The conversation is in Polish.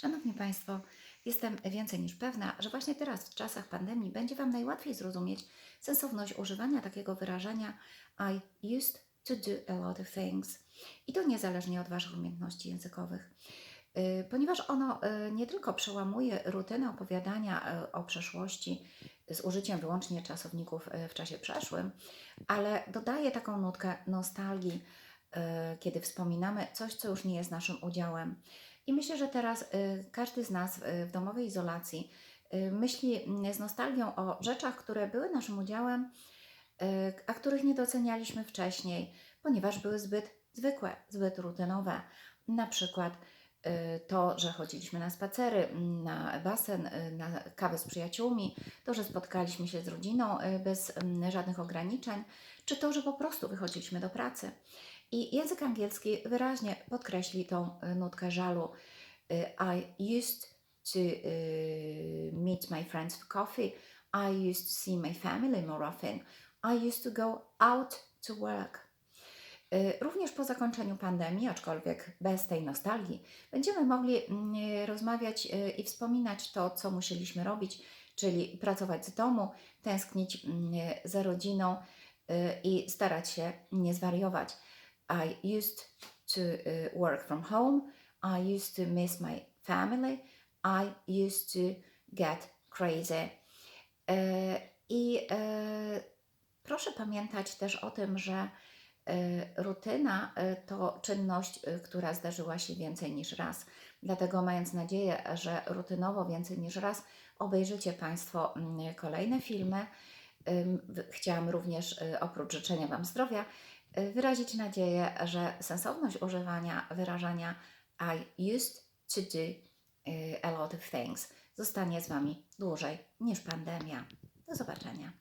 Szanowni Państwo, jestem więcej niż pewna, że właśnie teraz, w czasach pandemii, będzie Wam najłatwiej zrozumieć sensowność używania takiego wyrażenia I used to do a lot of things. I to niezależnie od Waszych umiejętności językowych. Y, Ponieważ ono y, nie tylko przełamuje rutynę opowiadania y, o przeszłości z użyciem wyłącznie czasowników w czasie przeszłym, ale dodaje taką nutkę nostalgii, kiedy wspominamy coś, co już nie jest naszym udziałem. I myślę, że teraz y, każdy z nas w domowej izolacji y, myśli mm, z nostalgią o rzeczach, które były naszym udziałem, y, a których nie docenialiśmy wcześniej, ponieważ były zbyt zwykłe, zbyt rutynowe. Na przykład to, że chodziliśmy na spacery, mm, na basen, y, na kawę z przyjaciółmi, to, że spotkaliśmy się z rodziną y, bez mm, żadnych ograniczeń, czy to, że po prostu wychodziliśmy do pracy. I język angielski wyraźnie podkreśli tą y, nutkę żalu. Y, I used to y, meet my friends for coffee. I used to see my family more often. I used to go out to work. Y, Również po zakończeniu pandemii, aczkolwiek bez tej nostalgii, będziemy mogli mm, rozmawiać y, i wspominać to, co musieliśmy robić, czyli pracować z domu, tęsknić mm, za rodziną y, i starać się nie zwariować. I used to y, work from home. I used to miss my family. I used to get crazy. I proszę pamiętać też o tym, że rutyna e, to czynność, e, która zdarzyła się więcej niż raz. Dlatego, mając nadzieję, że rutynowo więcej niż raz obejrzycie Państwo mm, kolejne filmy, chciałam również oprócz życzenia Wam zdrowia wyrazić nadzieję, że sensowność używania wyrażania I used to do a lot of things zostanie z Wami dłużej niż pandemia. Do zobaczenia.